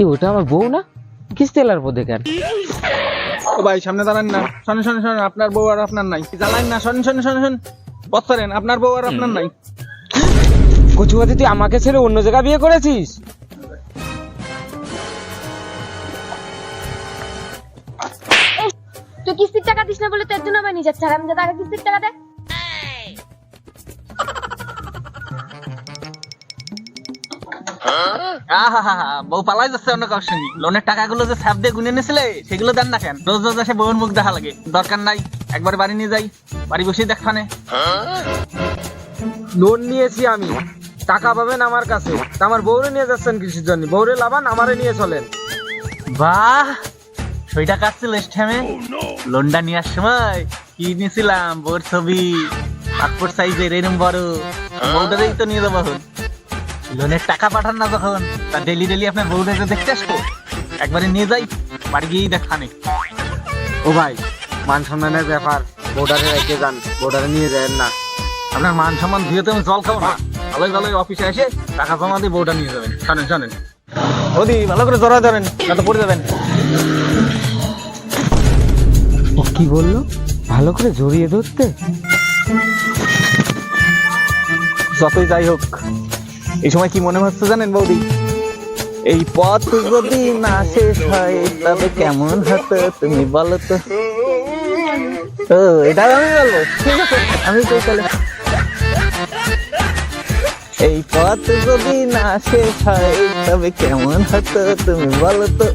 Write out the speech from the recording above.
এ ওটা আমার বউ না? কিস্তি এলার পথে কেন ও ভাই সামনে দাঁড়ান না। শোনেন শোনেন শোনেন আপনার বউ আর আপনার নাই। জ্বালান না শোনেন শোনেন শোনেন শোনেন। পথরেন আপনার বউ আর আপনার নাই। কচুয়াতে তুই আমাকে ছেড়ে অন্য জায়গায় বিয়ে করেছিস? তুই কিস্তির টাকা দিস না বলে তোর জন্য বানিয়ে যাচ্ছে। আর আমি যা টাকা কিস্তির টাকা দে বউ পালাই যাচ্ছে অন্য কারোর সঙ্গে। লোনের টাকাগুলো যে দিয়ে গুনে নিয়েছিলে সেগুলো দেন না কেন? রোজ রোজ এসে বউয়ের মুখ দেখা লাগে। দরকার নাই একবার বাড়ি নিয়ে যাই। বাড়ি বসেই দেখখানে লোন নিয়েছি আমি। টাকা পাবেন আমার কাছে। আমার বউরে নিয়ে যাচ্ছেন কৃষির জন্য। বউরে লাভান আমারে নিয়ে চলেন। বাহ! ছয়টা কাটছিল স্ট্যামে লোনটা নেওয়ার সময় কি নিয়েছিলাম বউর ছবি? পাসপোর্ট সাইজের এরম বড়। বউটারেই তো নিয়ে যাব লোনের টাকা পাঠান না যখন তা ডেলি ডেলি আপনার বউটাকে দেখতে আসব। একবারে নিয়ে যাই বাড়ি গিয়েই দেখানে ও ভাই মান সম্মানের ব্যাপার বউডারে রেখে যান বউডারে নিয়ে যায় না। আপনার মান সম্মান ধুয়ে তো আমি জল খাব না। ভালোই ভালোই অফিসে এসে টাকা জমা দিয়ে বউটা নিয়ে যাবেন। শোনেন শোনেন ওদি ভালো করে জড়া ধরেন না তো পড়ে যাবেন। ও কি বলল? ভালো করে জড়িয়ে ধরতে? যতই যাই হোক এই সময় কি মনে হচ্ছে জানেন বৌদি? এই পথ যদি না শেষ হয়, তবে কেমন হতো তুমি বলো তো? এটা আমি বলব। আমি তো তাহলে এই পথ যদি না শেষ হয়, তবে কেমন হতো তুমি বলো তো?